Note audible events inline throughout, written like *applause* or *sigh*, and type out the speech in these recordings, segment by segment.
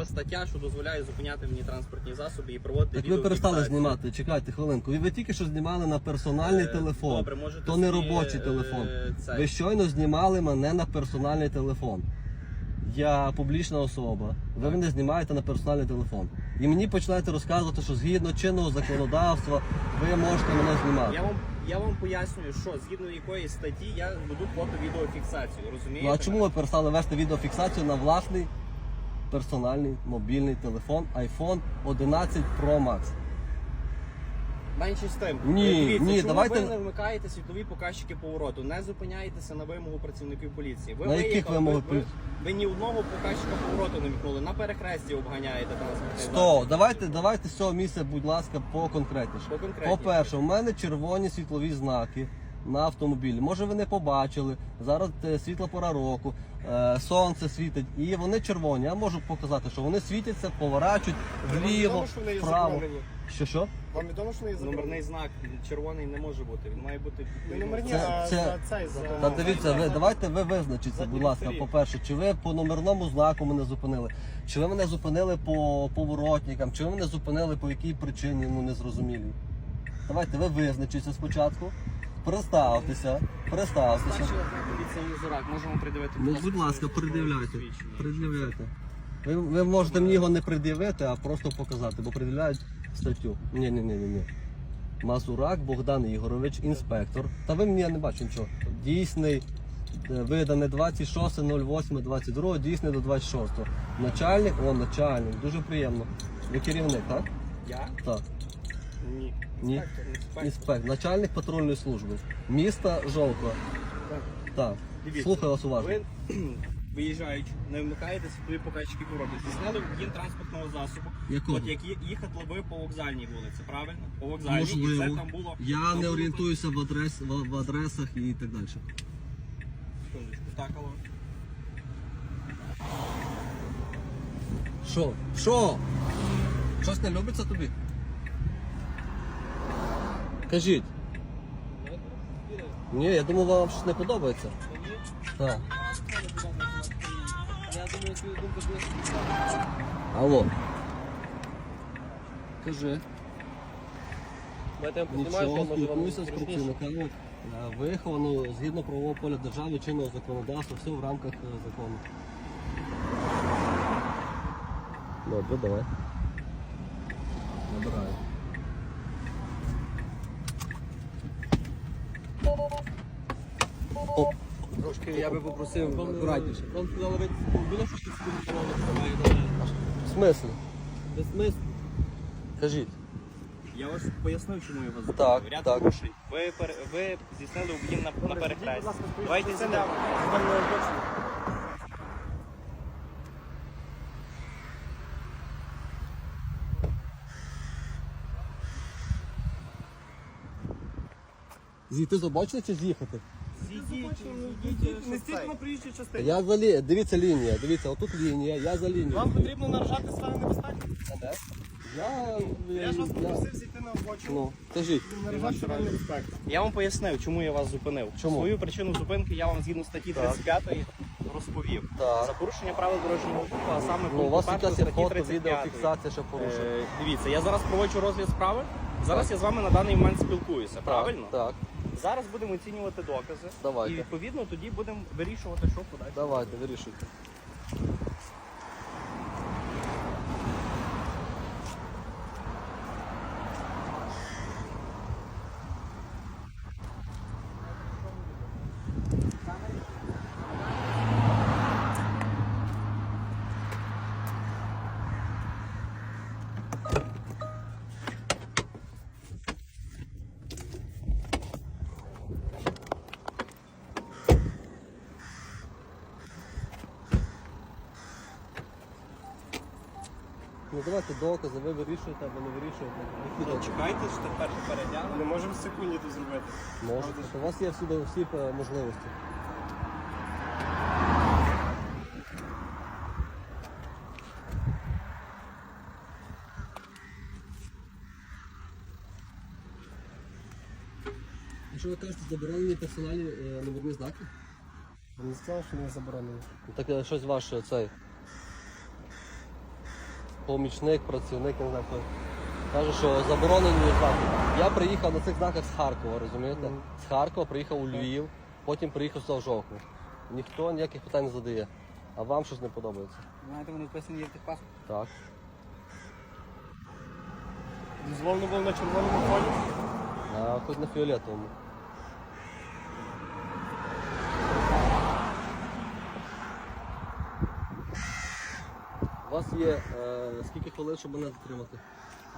чергова стаття, що дозволяє зупиняти мені транспортні засоби і проводити Так ви перестали відеофіксацію. знімати, чекайте хвилинку. І ви тільки що знімали на персональний Е, телефон. Добре, можете То не собі, робочий е, телефон. цей. Ви щойно знімали мене на персональний телефон. Я публічна особа. Ви мене знімаєте на персональний телефон. І мені починаєте розказувати, що згідно чинного законодавства ви можете мене знімати. Я вам я вам пояснюю, що згідно якої статті я веду фото-відеофіксацію. Розумієте? Ну а чому ви перестали вести відеофіксацію на власний персональний мобільний телефон iPhone 11 Pro Max? Менше з тим. Ні, Дивіться, ні, чому давайте- ви не вмикаєте світлові показчики повороту, не зупиняєтеся на вимогу працівників поліції. Ви На яких виїхали, вимогах ви, ви, ви ні одного показчика повороту не вмикнули, на перехресті обганяєте транспортний Сто, давайте, давайте з цього місця, будь ласка, поконкретніше. Поконкретніше. По-перше, у мене червоні світлові знаки на автомобілі. Може ви не побачили. Зараз світла пора року, е, сонце світить, і вони червоні. Я можу показати, що вони світяться, поворачують вліво, вправо. Що що? Вам відомо, що не є Номерний знак червоний не може бути. Він має бути Не номерні, Це- а це- цей, за... Та дивіться, ви давайте ви визначіться, будь ласка, по-перше, чи ви по номерному знаку мене зупинили, чи ви мене зупинили по поворотникам, чи ви мене зупинили по якій причині, ну не зрозумілій. Давайте ви визначіться спочатку, представтеся, представтеся. Ну, будь ласка, пред'являйте. Пред'являйте. Ви, ви можете мені його не пред'явити, а просто показати, бо пред'являють статтю. Ні, ні, ні, ні, ні. Мазурак Богдан Ігорович, інспектор. Та ви мені я не бачу нічого. Дійсний, е, видане 26.08.22, дійсний до 26. Начальник, о, начальник, дуже приємно. Ви керівник, так? Я? Так. Ні. Ні. Інспектор. Інспектор, начальник патрульної служби. Міста Жовква. Так. Дивіться, Слухаю вас уважно. Ви *clears throat* виїжджаючи, не вмикаєте світлові показчики повороту. Здійснили водієм транспортного засобу. Якого? От як ї- їхали ви по вокзальній вулиці, правильно? По вокзальній, і це Можливо. там було. Я там не було- орієнтуюся в, адрес, в, в адресах і так далі. Секундочку, так, алло. Що? Що? Щось не любиться тобі? Кажіть. Ні, я думав, вам щось не подобається. Так. Я думаю, свою думку буде. Алло. Кажи. Давайте я Нічого, спілкуюся з працівниками. Е, Виховано згідно правового поля держави, чинного законодавства, все в рамках е, закону. Добре, давай. Набираю. Трошки я би попросив акуратніше. Вам сказали, ви було щось спілкувалося В смислі? Без смислу. Кажіть. Я вас пояснив, чому я вас зупинив. Так, Ряд так. порушень. Ви, пер- ви здійснили обгін на, на перехресті. Давайте це зійдемо. Зійти з обочини чи з'їхати? Не стійте на приїжджій частині. Я за лі... Дивіться лінія, дивіться, отут лінія, я за лінією. Вам потрібно наражати стане небезпеки? Я, Я ж вас я... попросив зійти на обочину. Ну, кажіть. Наражати стане небезпеки. Я вам пояснив, чому я вас зупинив. Чому? Свою причину зупинки я вам згідно статті 35 розповів. Так. За порушення правил дорожнього руху, а саме Ну, у вас пункту якась є фото, відео, фіксація, що порушення. Е, Дивіться, я зараз проводжу розгляд справи. Зараз я з вами на даний момент спілкуюся, правильно? Так, Зараз будемо оцінювати докази. Давайте. І відповідно тоді будемо вирішувати, що подальше. давайте, вирішуйте. Ну давайте докази, ви вирішуєте або не вирішуєте. Які докази? Чекайте, що тепер переглянемо. Не можемо в секунді це зробити. Можете. У вас є всі, всі е, можливості. Якщо ви кажете, заборонені персональні е, номерні знаки? Не сказав, що не заборонено. Ну, Так е, щось ваше цей. Помічник, працівник, не знаю хто. Каже, що заборонені знаки. Я приїхав на цих знаках з Харкова, розумієте? З Харкова приїхав у Львів, потім приїхав сюди в Жовкву. Ніхто ніяких питань не задає. А вам щось не подобається? Знаєте, вони вписані є в тих паспортах. Так. Дозволено було на червоному фоні. А хоч на фіолетовому. У вас є е, скільки хвилин, щоб мене затримати?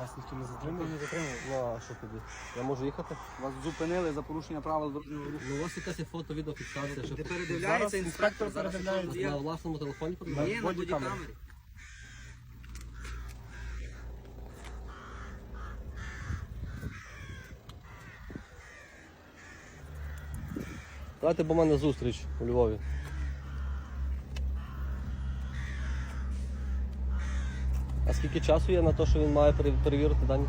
Вас ніхто не затримує. не затримали. Ну а що тоді? Я можу їхати? Вас зупинили за порушення правил дорожнього руху. Ну, у вас якась є фото, відеофіксація, що Де Зараз передивляється інспектор, зараз передивляється. на власному телефоні подивитися? на бодікамері. Давайте, бо в мене зустріч у Львові. А скільки часу є на те, що він має перевірити дані?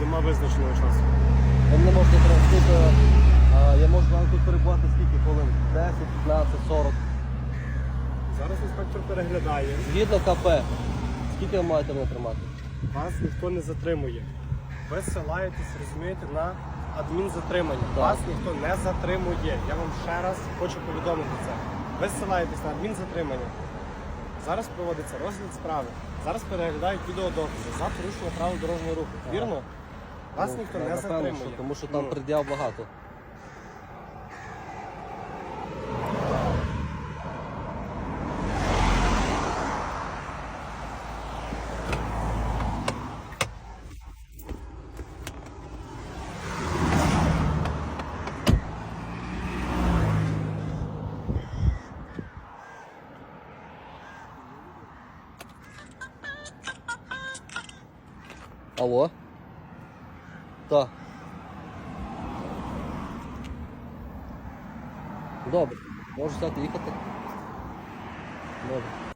Нема визначеного часу. Ви не можете я можу вам тут перебувати скільки хвилин? 10, 15, 40. Зараз інспектор переглядає. Згідно КП. Скільки ви маєте мене тримати? Вас ніхто не затримує. Ви ссилаєтесь, розумієте, на адмінзатримання. Так. Вас ніхто не затримує. Я вам ще раз хочу повідомити це. Ви ссилаєтесь на адмінзатримання. Зараз проводиться розгляд справи. Зараз переглядають відеодокази за порушення правил дорожнього руху. Вірно? Вас Ну, ніхто на- не напевно, затримує. тому що там Ну. пред'яв багато. Алло? Так. Добре. Можу стати їхати? Добре.